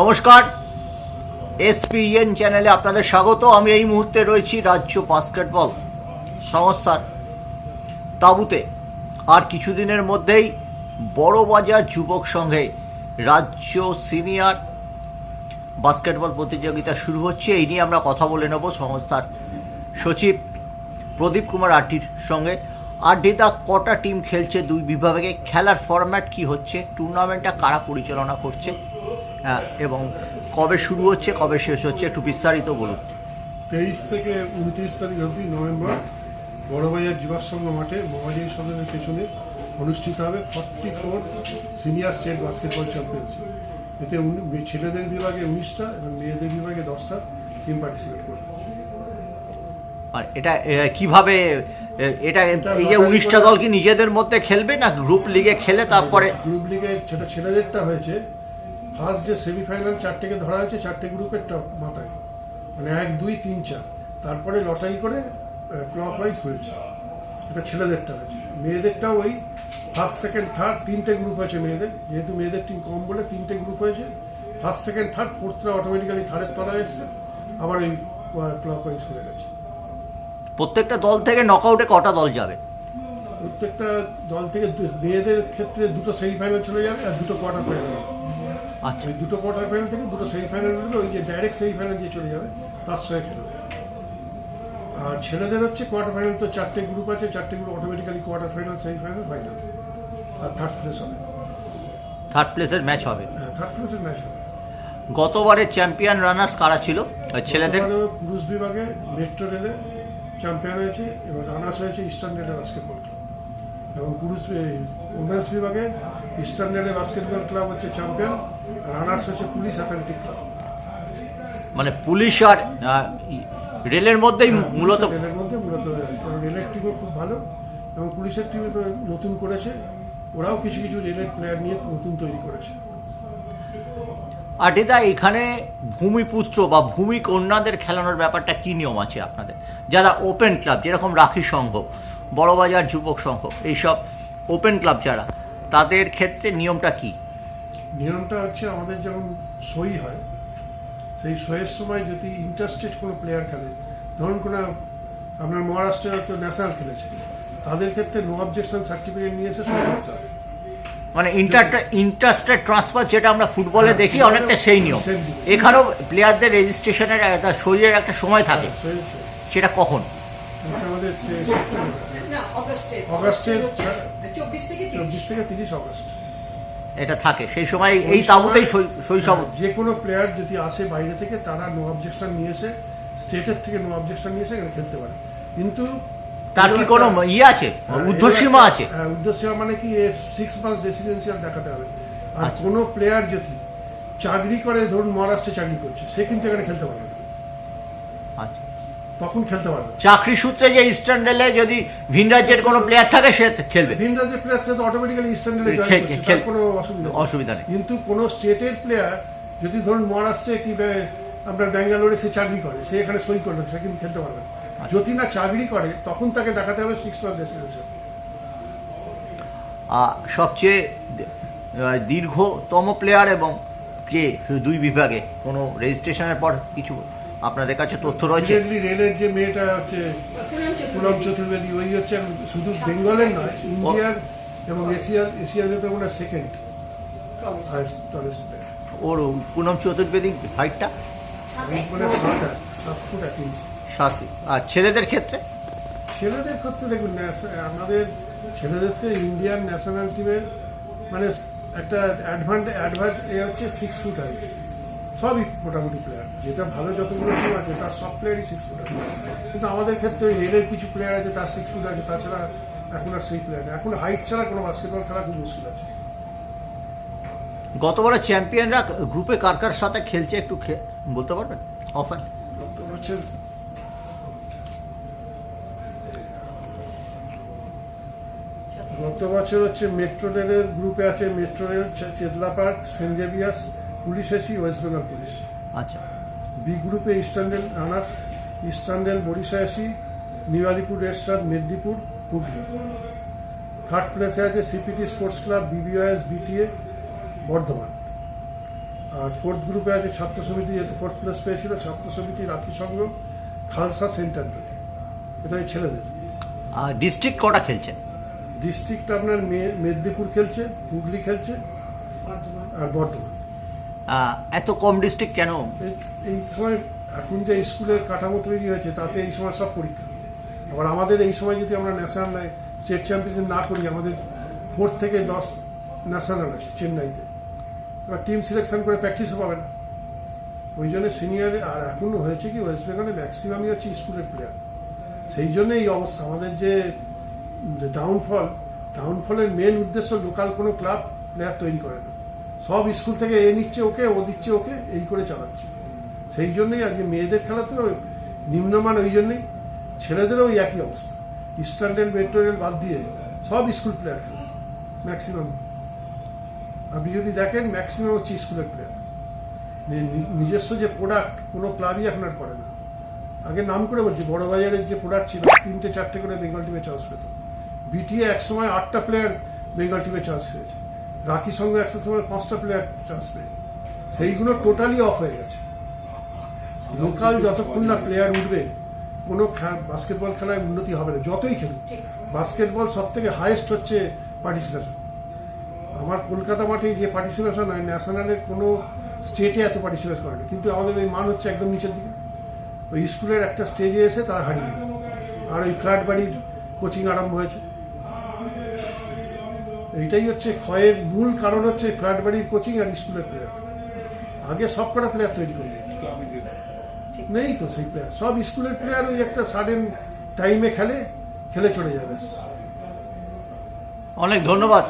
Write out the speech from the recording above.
নমস্কার। এসপিএন চ্যানেলে আপনাদের স্বাগত। আমি এই মুহূর্তে রয়েছি রাজ্য বাস্কেটবল সংস্থার তাঁবুতে। আর কিছুদিনের মধ্যেই বড়বাজার যুবক সংঘে রাজ্য সিনিয়র বাস্কেটবল প্রতিযোগিতা শুরু হচ্ছে। এই নিয়ে আমরা কথা বলে নেব সংস্থার সচিব প্রদীপ কুমার আড্ডির সঙ্গে। আড্ডিদা কটা টিম খেলছে? দুই বিভাগে। খেলার ফরম্যাট কি হচ্ছে? টুর্নামেন্টটা কারা পরিচালনা করছে? এবং কবে শুরু হচ্ছে কবে শেষ হচ্ছে একটু বিস্তারিত বলুন। তেইশ থেকে উনত্রিশ তারিখ অবধি নভেম্বর বড়বাজার সংঘ মাঠে মহাজী সদনের পেছনে অনুষ্ঠিত হবে forty four senior state basketball championship. এতে ছেলেদের বিভাগে উনিশটা এবং মেয়েদের বিভাগে দশটা টিম পার্টিসিপেট করবে। আর এটা কীভাবে এটা এই যে উনিশটা দল কি নিজেদের মধ্যে খেলবে না গ্রুপ লিগে খেলে তারপরে গ্রুপ লিগে সেটা ছেলেদেরটা হয়েছে ফার্স্ট যে সেমিফাইনাল চারটেকে ধরা হয়েছে চারটে গ্রুপের টপ মাথায়। মানে এক দুই তিন চার। তারপরে লটারি করে ক্লক ওয়াইজ হয়েছে। এটা ছেলেদেরটা হয়েছে। মেয়েদেরটাও ওই ফার্স্ট সেকেন্ড থার্ড তিনটে গ্রুপ হয়েছে মেয়েদের। যেহেতু মেয়েদের টিম কম বলে তিনটে গ্রুপ হয়েছে। ফার্স্ট সেকেন্ড থার্ড ফোর্থটা অটোমেটিক্যালি থার্ডের তলা এসেছে। আবার ওই ক্লক ওয়াইজ হয়ে গেছে। প্রত্যেকটা দল থেকে নকআউটে কটা দল যাবে? প্রত্যেকটা দল থেকে মেয়েদের ক্ষেত্রে দুটো সেমিফাইনাল চলে যাবে আর দুটো কোয়ার্টার ফাইনাল আচ্ছা। ওই দুটো কোয়ার্টার ফাইনাল থেকে দুটো সেমিফাইনাল উঠবে ওই যে ডাইরেক্ট সেমিফাইনাল দিয়ে চলে যাবে তার সঙ্গে খেলবে। আর ছেলেদের হচ্ছে কোয়ার্টার ফাইনাল তো চারটে গ্রুপ আছে চারটে group automatically quarter final semifinal final আর থার্ড প্লেস হবে। থার্ড প্লেসের ম্যাচ হবে। হ্যাঁ থার্ড প্লেসের ম্যাচ হবে। গতবারের চ্যাম্পিয়ন রানার্স কারা ছিল? ছেলেদের? পুরুষ বিভাগে মেট্রো রেলে চ্যাম্পিয়ন হয়েছে এবং রানার্স হয়েছে ইস্টার্ন রেলে বাস্কেটবল ক্লাব এবং পুরুষ উমেন্স বিভাগে ইস্টার্ন রেলে বাস্কেটবল ক্লাব হচ্ছে চ্যাম্পিয়ন রানার্স হচ্ছে পুলিশ অ্যাথলেটিক ক্লাব মানে পুলিশ আর রেলের মধ্যেই হ্যাঁ, মূলত রেলের মধ্যে মূলত রেলের টিমও খুব ভালো এবং পুলিশের টিম নতুন করেছে। ওরাও কিছু কিছু রেলের প্লেয়ার নিয়ে নতুন তৈরি করেছে। আডিদা এখানে ভূমিপুত্র বা ভূমি কন্যাদের খেলানোর ব্যাপারটা কি নিয়ম আছে আপনাদের? যারা ওপেন ক্লাব যেরকম রাখি সংঘ বড়বাজার যুবক সংঘ এইসব ওপেন ক্লাব যারা তাদের ক্ষেত্রে নিয়মটা কি? নিয়মটা হচ্ছে আমাদের যখন সই হয় সেই সইয়ের সময় যদি ইন্টারস্টেট কোনো প্লেয়ার খেলে ধরুন কোনো আপনার মহারাষ্ট্রে তো ন্যাশনাল খেলেছে তাদের ক্ষেত্রে নো অবজেকশন সার্টিফিকেট নিয়ে এসে সই করতে হবে। মানে ইন্টার ইন্টারস্টেট ট্রান্সফার যেটা আমরা ফুটবলে হ্যাঁ, দেখি অনেকটা সেই নিয়ম। এখানেও প্লেয়ারদের রেজিস্ট্রেশনের একটা সইয়ের একটা সময় থাকে। সই সই। সেটা কখন? আমাদের অগাস্টের। চব্বিশ থেকে তিরিশ। অগস্ট। এটা থাকে। সেই সময় এই তাবুতেই শৈশব। হ্যাঁ, যে কোনো প্লেয়ার যদি আসে বাইরে থেকে তারা নো অবজেকশন নিয়ে এসে স্টেটের থেকে নো অবজেকশন নিয়ে এসে এখানে খেলতে পারে। কিন্তু তার কি কোনো ইয়ে আছে? হ্যাঁ, এর একটা- আছে? হ্যাঁ ঊর্ধ্বসীমা মানে কি সিক্স মান্থস রেসিডেন্সিয়াল দেখাতে হবে। আর আচ্ছা। কোনো প্লেয়ার যদি চাকরি করে ধরুন মহারাষ্ট্রে চাকরি করছে সে কিন্তু এখানে খেলতে পারবে না। আচ্ছা। তখন খেলতে পারবে? চাকরি সূত্রে যে ইস্টার্ন রেলে যদি ভিন রাজ্যের কোনো প্লেয়ার থাকে সে খেলবে। ভিন রাজ্যের প্লেয়ার তো অটোমেটিক্যালি ইস্টার্ন রেলে জয়েন করছে কোনো অসুবিধা অসুবিধা নেই। কিন্তু কোনো স্টেটের প্লেয়ার যদি ধরুন মহারাষ্ট্রে কি আপনার ব্যাঙ্গালোরে সে চাকরি করে সে এখানে সই করবে সে কিন্তু খেলতে পারবে না। আচ্ছা। যদি না চাকরি করে তখন তাকে দেখাতে হবে সিক্স মান্থ রেসিডেন্সিয়াল সবচেয়ে দীর্ঘতম প্লেয়ার এবং কে? দুই বিভাগে কোনো রেজিস্ট্রেশনের পর কিছু আপনাদের কাছে তথ্য রয়েছে। রেলের যে মেয়েটা হচ্ছে পুনম চতুর্বেদী ওই হচ্ছে শুধু বেঙ্গলের নয় ইন্ডিয়ার এবং এশিয়ার এশিয়ার ভেতরে মনে সেকেন্ড ওর পুনম চতুর্বেদী হাইটটা সাত আর ছেলেদের ক্ষেত্রে? ছেলেদের ক্ষেত্রে দেখুন আমাদের ছেলেদের থেকে ইন্ডিয়ান ন্যাশনাল টিমের মানে একটা অ্যাডভান্স অ্যাডভান্স এ হচ্ছে সিক্স ফুট হাইট সবই মোটামুটি প্লেয়ার যেটা ভালো যতগুলো টিম আছে তার সব প্লেয়ারই সিক্স ফুট আছে। কিন্তু আমাদের ক্ষেত্রে ওই রেলের কিছু প্লেয়ার আছে তার সিক্স ফুট আছে তাছাড়া এখন আর সেই প্লেয়ার এখন হাইট ছাড়া কোনো বাস্কেটবল খেলা খুব মুশকিল আছে। গতবারের চ্যাম্পিয়নরা গ্রুপে কার কার সাথে খেলছে একটু খে- বলতে পারবেন? অফার গত বছর গত বছর হচ্ছে মেট্রো রেলের গ্রুপে আছে metro rail Chetla park saint Xavier's. Police A C West Bengal police. আচ্ছা। বি গ্রুপে eastern rail runners eastern rail Barisha A C new Alipore রেস্টার Medinipur Hooghly third প্লেসে আছে C P T sports club B B O S B T A Bardhaman. R fourth গ্রুপে আছে ছাত্র সমিতি যেহেতু fourth place পেয়েছিল ছাত্র সমিতি রাখি সংঘ খালসা সেন্টার এটা ওই ছেলেদের। আর ডিস্ট্রিক্ট কটা খেলছেন ডিস্ট্রিক্ট আপনার মেদিনীপুর খেলছে হুগলি খেলছে আর বর্ধমান। এত কম ডিস্ট্রিক্ট কেন? এই- সময় এখন যে স্কুলের কাঠামো তৈরি হয়েছে, তাতে এই সময় সব পরীক্ষা। আবার আমাদের এই সময় যদি আমরা ন্যাশনাল স্টেট চ্যাম্পিয়নশিপ না করি, আমাদের ফোর থেকে দশ ন্যাশনাল আছে চেন্নাইতে। এবার টিম সিলেকশন করে প্র্যাকটিসও পাবে না। ওই জন্য সিনিয়র আর এখন হয়েছে কি ওয়েস্ট বেঙ্গলে ম্যাক্সিমামই হচ্ছে স্কুলের প্লেয়ার সেই জন্য এই অবস্থা। আমাদের যে ডাউনফল ডাউনফলের মেন উদ্দেশ্য লোকাল কোনো ক্লাব প্লেয়ার তৈরি করে না। সব স্কুল থেকে এ নিচ্ছে ওকে, ও দিচ্ছে ওকে, এই করে চালাচ্ছে। সেই জন্যই আজকে মেয়েদের খেলা তো নিম্নমান, ওই জন্যই ছেলেদেরও ওই একই অবস্থা। ইস্টার্ন মেট্রো রেল বাদ দিয়ে সব স্কুল প্লেয়ার খেলে ম্যাক্সিমাম আপনি যদি দেখেন ম্যাক্সিমাম হচ্ছে স্কুলের প্লেয়ার নিজস্ব যে প্রোডাক্ট কোনো ক্লাবই এখন আর করে না। আগে নাম করে বলছি বড় বাজারের যে প্রোডাক্ট ছিল, তিনটে, চারটে করে বেঙ্গল টিমে চান্স পেত। বিটিএ এক সময় আটটা প্লেয়ার বেঙ্গল টিমে চান্স পেয়েছে। রাখি সঙ্গে একশো সময় পাঁচটা প্লেয়ার পেয়ে সেইগুলো টোটালি অফ হয়ে গেছে। লোকাল যতক্ষণ না প্লেয়ার উঠবে কোনো বাস্কেটবল খেলায় উন্নতি হবে না যতই খেলুক। বাস্কেটবল সব থেকে হাইয়েস্ট হচ্ছে পার্টিসিপেশন আমার কলকাতা মাঠে যে পার্টিসিপেশন হয় ন্যাশনালের কোনো স্টেটে এত পার্টিসিপেট করে না। কিন্তু আমাদের ওই মান হচ্ছে একদম নিচের দিকে। ওই স্কুলের একটা স্টেজে এসে তারা হারিয়ে। আর ওই ফ্ল্যাট বাড়ির কোচিং আরম্ভ হয়েছে। এইটাই হচ্ছে ক্ষয়ের মূল কারণ হচ্ছে ফ্ল্যাট বাড়ির কোচিং আর স্কুলের প্লেয়ার আগে সব কটা প্লেয়ার তৈরি করবে। নেই তো সেই প্লেয়ার সব স্কুলের প্লেয়ার ওই একটা সাডেন টাইমে খেলে খেলে চলে যাবে অনেক ধন্যবাদ।